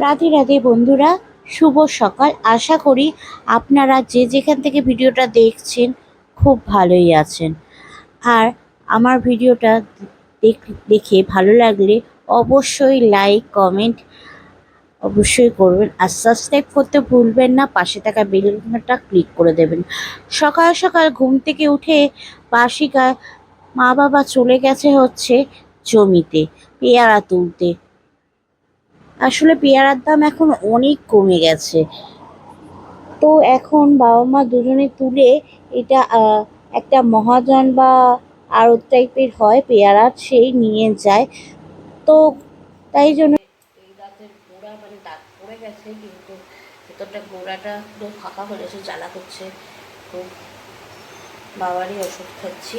রাধে রাধে বন্ধুরা, শুভ সকাল। আশা করি আপনারা যে যেখান থেকে ভিডিওটা দেখছেন, খুব ভালোই আছেন। আর আমার ভিডিওটা দেখ- ভালো লাগলে অবশ্যই লাইক, কমেন্ট অবশ্যই করবেন। আর সাবস্ক্রাইব করতে ভুলবেন না, পাশে থাকা বেলটা ক্লিক করে দেবেন। সকাল সকাল ঘুম থেকে উঠে বাসিকা মা বাবা চলে গেছে হচ্ছে জমিতে, পেয়ারা তুলতে। আসলে পেয়ারার দাম এখন অনেক কমে গেছে। তো এখন বাবা মা দুজনে তুলে এটা একটা মহাজন বা আরও টাইপের হয় পেয়ারা, সেই নিয়ে যায়। তো তাই জন্য গাছের গোড়া মানে দাঁত পড়ে গেছে, কিন্তু ভেতরটা গোড়াটা পুরো ফাঁকা হয়ে গেছে, জ্বালা করছে। খুব বাবারই ওষুধ খাচ্ছি।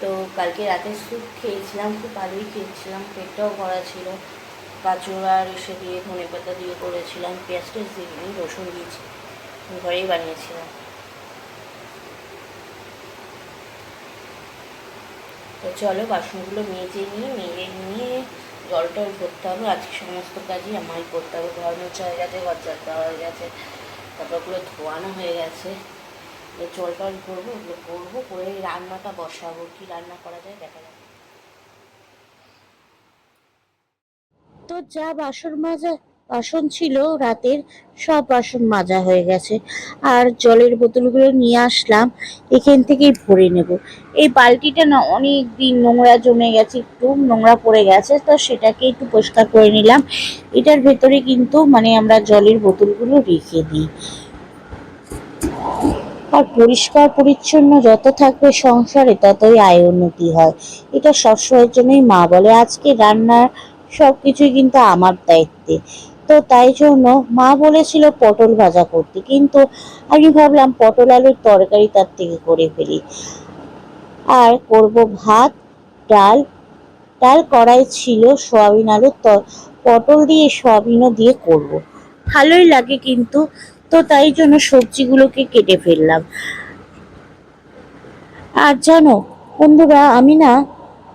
তো কালকে রাতে স্যুপ খেয়েছিলাম, খুব ভালোই খেয়েছিলাম, পেটটাও ভরা ছিল। আর এসে দিয়ে ধনে পাতা দিয়ে করেছিলাম, পেঁয়াজ টেয়াজ দিয়ে রসুন দিয়েছি, ঘরেই বানিয়েছিলাম। তো চলো বাসনগুলো মেজে নিয়ে মেজে নিয়ে জল টল ভরতে হবে। আজকে সমস্ত কাজই আমারই করতে হবে। ঘর মোছা হয়ে গেছে, ঘর চারটা হয়ে গেছে তারপরগুলো ধোয়ানো হয়ে গেছে। জল টল করব, ওগুলো করব, করে রান্নাটা বসাবো। কি রান্না করা যায় দেখা যাবে যা বাসন মাজা, বাসন ছিল, রাতের সব বাসন মাজা হয়ে গেছে। আর জলের বোতলগুলো নিয়ে আসলাম, এখান থেকেই ভরে নেব। এই বালতিটা না অনেক দিন নোংরা জমে গেছে, একটু নোংরা পড়ে গেছে, তো সেটাকে একটু পরিষ্কার করে নিলাম। এটার ভেতরে কিন্তু মানে আমরা জলের বোতলগুলো রেখে দিই। আর পরিষ্কার, পরিচ্ছন্ন যত থাকবে সংসারে ততই আয় উন্নতি হয়। এটা সবসময়ের জন্যই মা বলে। আজকে রান্নার সবকিছুই কিন্তু আমার দায়িত্বে। তো তাই জন্য মা বলেছিল পটল ভাজা করতে। কিন্তু আমি ভাবলাম পটল আলুর তরকারি তার থেকে করে ফেলি। আর করব ভাত, ডাল। ডাল কড়াই ছিল, সয়াবিন আলুর পটল দিয়ে, সয়াবিনও দিয়ে করব। ভালোই লাগে কিন্তু। তো তাই জন্য সবজিগুলোকে কেটে ফেললাম। আর জানো, বন্ধুরা, আমি না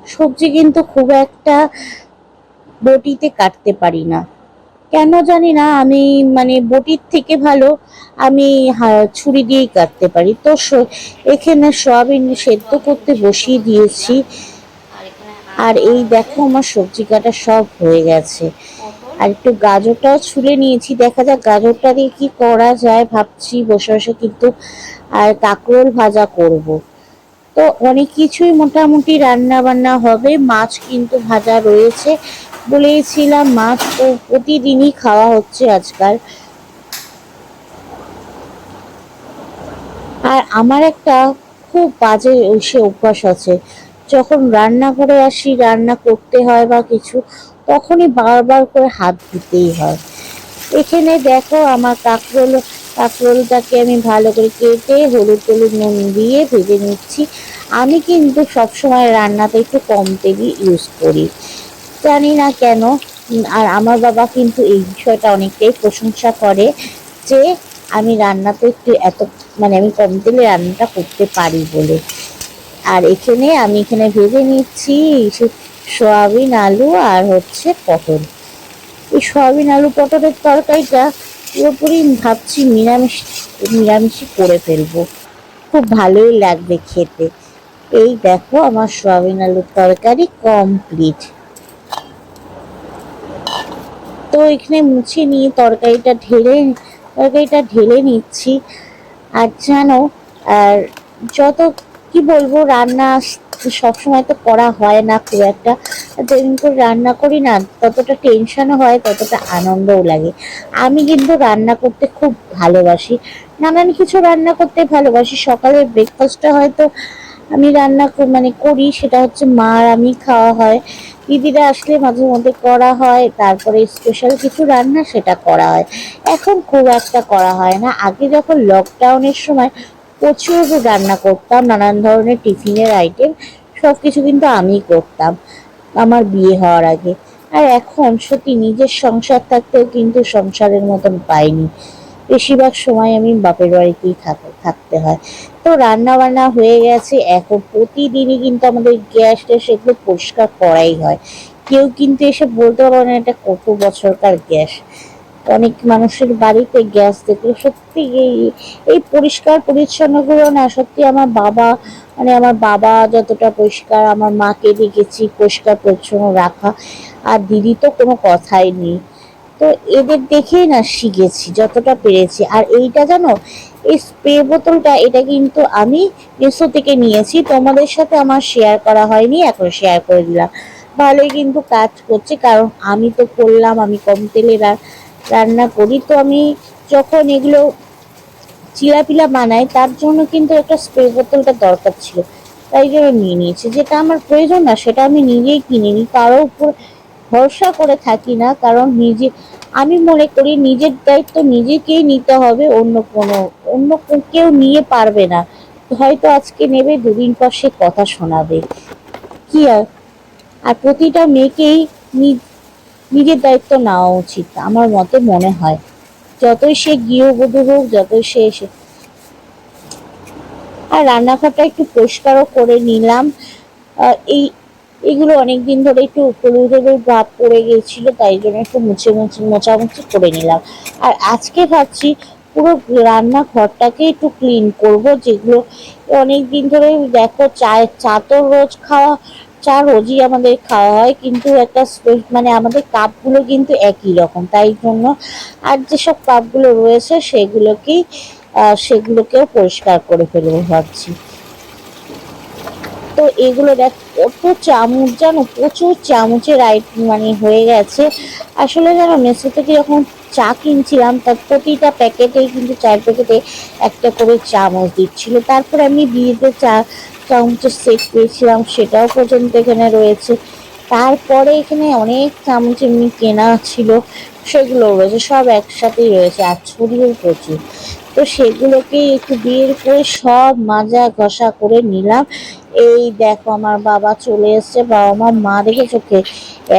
সবজি কিন্তু খুব একটা বটিতে কাটতে পারি না। কেন জানি না, আমি মানে বটির থেকে ভালো আমি ছুরি দিয়েই কাটতে পারি। তো এখানে সয়াবিন সেদ্ধ করতে বসিয়ে দিয়েছি। আর এই দেখো আমার সবজি কাটা সব হয়ে গেছে। আর একটু গাজরটাও ছুলে নিয়েছি। দেখা যাক গাজরটা দিয়ে কি করা যায়, ভাবছি বসে বসে কিন্তু, আর কাঁকরোল ভাজা করব। তো অনেক কিছুই মোটামুটি রান্না বান্না হবে। মাছ কিন্তু ভাজা রয়েছে। বলেছিলাম মাছ তো প্রতিদিনই খাওয়া হচ্ছে আজকাল। আর আমার একটা খুব বাজে সে অভ্যাস আছে। যখন রান্না করে আসি, রান্না করতে হয় বা কিছু, তখনই বারবার করে হাত দিতেই হয়। এখানে দেখো, আমার কাঁকরোল, কাঁকরোলটাকে আমি ভালো করে কেটে হলুদ হলুদ নুন দিয়ে ভেজে নিচ্ছি। আমি কিন্তু সবসময় রান্নাতে একটু কম তেলই ইউজ করি। জানি না কেন আর আমার বাবা কিন্তু এই বিষয়টা অনেকটাই প্রশংসা করে যে আমি রান্নাতে একটু এত মানে আমি কম তেলে রান্নাটা করতে পারি বলে। আর এখানে আমি এখানে ভেজে নিচ্ছি সয়াবিন আলু আর হচ্ছে পটল। এই সয়াবিন আলু পটলের তরকারিটা পুরোপুরি ভাবছি নিরামিষ, নিরামিষই করে ফেলব। খুব ভালোই লাগবে খেতে। এই দেখো আমার সয়াবিন আলুর তরকারি কমপ্লিট তো এখানে মুছে নিয়ে তরকারিটা ঢেলে তরকারিটা ঢেলে নিচ্ছি। আর জানো, আর যত, কি বলব, রান্না সবসময় তো করা হয় না খুব একটা। যেদিন করে রান্না করি না, ততটা টেনশনও হয়, ততটা আনন্দও লাগে। আমি কিন্তু রান্না করতে খুব ভালোবাসি। নানান কিছু রান্না করতে ভালোবাসি। সকালের ব্রেকফাস্টটা হয়তো আমি রান্না মানে করি, সেটা হচ্ছে মা আমি খাওয়া হয়। দিদিরা আসলে মাঝে মধ্যে করা হয়, তারপরে স্পেশাল কিছু রান্না সেটা করা হয়। এখন খুব একটা করা হয় না। আগে যখন লকডাউনের সময় প্রচুর রান্না করতাম, নানান ধরনের টিফিনের আইটেম সব কিছু কিন্তু আমিই করতাম, আমার বিয়ে হওয়ার আগে। আর এখন সত্যি নিজের সংসার থাকতেও কিন্তু সংসারের মতন পাইনি। বেশিরভাগ সময় আমি বাপের বাড়িতেই থাক- থাকতে হয়। তো রান্না বান্না হয়ে গেছে। এখন প্রতিদিনই কিন্তু আমাদের গ্যাস ট্যাস এগুলো পরিষ্কার করাই হয়। কেউ কিন্তু এসে বলতে পারবে না এটা কত বছরকার গ্যাস। অনেক মানুষের বাড়িতে গ্যাস দেখলে সত্যি এই এই পরিষ্কার পরিচ্ছন্নগুলো না সত্যি আমার বাবা মানে আমার বাবা যতটা পরিষ্কার, আমার মাকে দেখেছি পরিষ্কার পরিচ্ছন্ন রাখা। আর দিদি তো কোনো কথাই নেই। তো এদের দেখেই না শিখেছি, যতটা পেরেছি। আর এইটা জানো, এই স্প্রে বোতলটা, এটা কিন্তু আমি মেসো থেকে নিয়েছি, তোমাদের সাথে আমার শেয়ার করা হয়নি, এখন শেয়ার করে দিলাম। ভালোই কিন্তু কাজ করছে, কারণ আমি তো করলাম, আমি কম তেলে রান্না করি, তো আমি যখন এগুলো চিলাপিলা বানাই, তার জন্য কিন্তু একটা স্প্রে বোতলটা দরকার ছিল। তাই জন্য নিয়ে নিয়েছি। যেটা আমার প্রয়োজন না, সেটা আমি নিজেই কিনে নিই কারোর উপর ভরসা করে থাকি না, কারণ নিজে, আমি মনে করি নিজের দায়িত্ব নিজেকেই নিতে হবে, অন্য কোনো, অন্য কেউ নিয়ে পারবে না। হয়তো আজকে নেবে, দুদিন পর সে কথা শোনাবে। কি আর? আর প্রতিটা মেয়েকেই নিজের দায়িত্ব নেওয়া উচিত, আমার মতে মনে হয়। যতই সে গৃহবধূ হোক, যতই সে এসে আর রান্নাঘরটা একটু পরিষ্কারও করে নিলাম। এই এগুলো অনেকদিন ধরে একটু হলুদ হলুদ ভাব পড়ে গেছিল তাই জন্য একটু মুছে মুছে, মোছামুছি করে নিলাম। আর আজকে ভাবছি পুরো রান্নাঘরটাকে একটু ক্লিন করব, যেগুলো অনেক দিন ধরে দেখো চা চা তো রোজ খাওয়া, চা রোজই আমাদের খাওয়া হয়, কিন্তু একটা মানে আমাদের কাপগুলো কিন্তু একই রকম, তাই জন্য আর যেসব কাপগুলো রয়েছে সেগুলোকেই সেগুলোকেও পরিষ্কার করে ফেলব ভাবছি। তো এগুলো দেখ কত চামচ, জানো? প্রচুর চামচের আইট মানে হয়ে গেছে। আসলে জানো মেসো থেকে যখন চা কিনছিলাম, তার প্রতিটা প্যাকেটেই কিন্তু চার প্যাকেটে একটা করে চামচ দিচ্ছিল। তারপর আমি বিয়েতে চা চামচের সেট পেয়েছিলাম, সেটাও পর্যন্ত এখানে রয়েছে। তারপরে এখানে অনেক চামচ এমনি কেনা ছিল সেগুলো রয়েছে সব একসাথেই রয়েছে আর ছড়িয়েও প্রচুর। তো সেগুলোকে একটু বের করে সব মাজা ঘষা করে নিলাম। এই দেখো আমার বাবা চলে এসেছে বাবা মা মা দেখে চোখে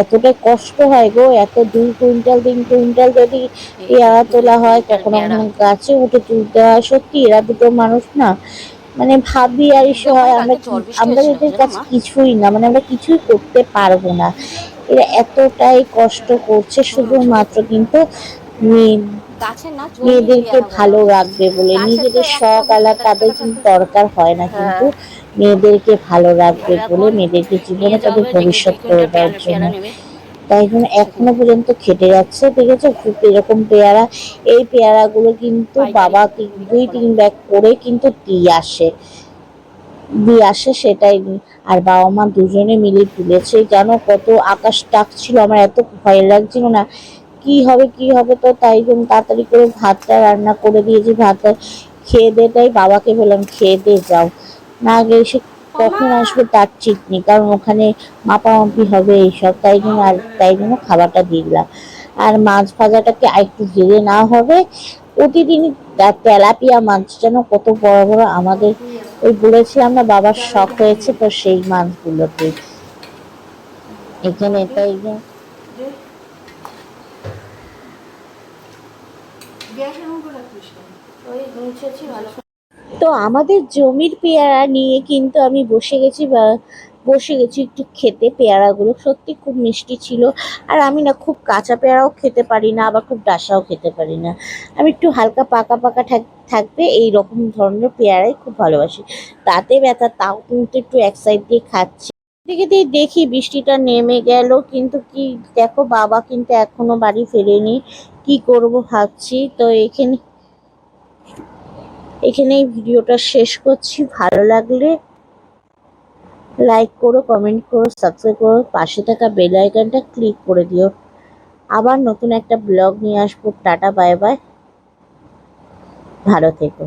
এতটা কষ্ট হয় গো এত দুই কুইন্টাল তিন কুইন্টাল যদি পেয়ারা তোলা হয় কখনো কখনো গাছে উঠে তুলতে হয়। সত্যি এরা দুটো মানুষ না মানে ভাবি আর এসে হয় আমরা আমরা এদের কাছে কিছুই না মানে আমরা কিছুই করতে পারব না। এরা এতটাই কষ্ট করছে শুধুমাত্র কিন্তু না জমির মেয়েদেরকে ভালো রাখবে বলে নিজেদের শখ আলা তাদের কিন্তু দরকার হয় না কিন্তু মেয়েদেরকে ভালো রাখবে বলে মেয়েদেরকে জীবনে তাদের ভবিষ্যৎ করে দেওয়ার জন্য। তাই জন্য এখনও পর্যন্ত খেটে যাচ্ছে দেখেছ খুব এরকম পেয়ারা এই পেয়ারাগুলো কিন্তু বাবা দুই তিন ব্যাগ করে কিন্তু দিয়ে আসে। দিয়ে আসে সেটাই আর বাবা মা দুজনে মিলে তুলেছে। জানো কত আকাশ ডাক ছিল আমার এত ভয় লাগছিল না। কি হবে কি হবে তো? তাই জন্য তাড়াতাড়ি করে ভাতটা রান্না করে দিয়েছি। ভাতটা খেয়ে দে তাই বাবাকে বললাম খেয়ে দে যাও। না গেলে সে কখন আসবে তার ঠিক নেই, কারণ ওখানে মাপামাপি হবে এইসব, তাই জন্য আর তাই জন্য খাবারটা দিলাম। আর মাছ ভাজাটাকে আরেকটু জেলে না হবে। প্রতিদিন তেলাপিয়া মাছ যেন কত বড় বড় আমাদের ওই বলেছিলাম না বাবার শখ হয়েছে তো সেই মাছগুলোকে এখানে তাই গ্যাস ভালো তো আমাদের জমির পেয়ারা নিয়ে কিন্তু আমি বসে গেছি বা বসে গেছি একটু খেতে পেয়ারাগুলো। সত্যি খুব মিষ্টি ছিল। আর আমি না খুব কাঁচা পেয়ারাও খেতে পারি না, আবার খুব ডাসাও খেতে পারি না। আমি একটু হালকা পাকা পাকা থাক- থাকবে এই রকম ধরনের পেয়ারাই খুব ভালোবাসি। তাতে ব্যথা, তাও কিন্তু একটু এক সাইড দিয়ে খাচ্ছি। দিয়ে দেখি বৃষ্টিটা নেমে গেল, কিন্তু কি, দেখো বাবা কিন্তু এখনও বাড়ি ফেরেনি। কি করব ভাবছি। তো এখানে এখানেই ভিডিওটা শেষ করছি। ভালো লাগলে লাইক করো কমেন্ট করো সাবস্ক্রাইব করো, পাশে থাকা বেল আইকনটা ক্লিক করে দিও। আবার নতুন একটা ব্লগ নিয়ে আসব। টাটা বাই বাই ভালো থেকো।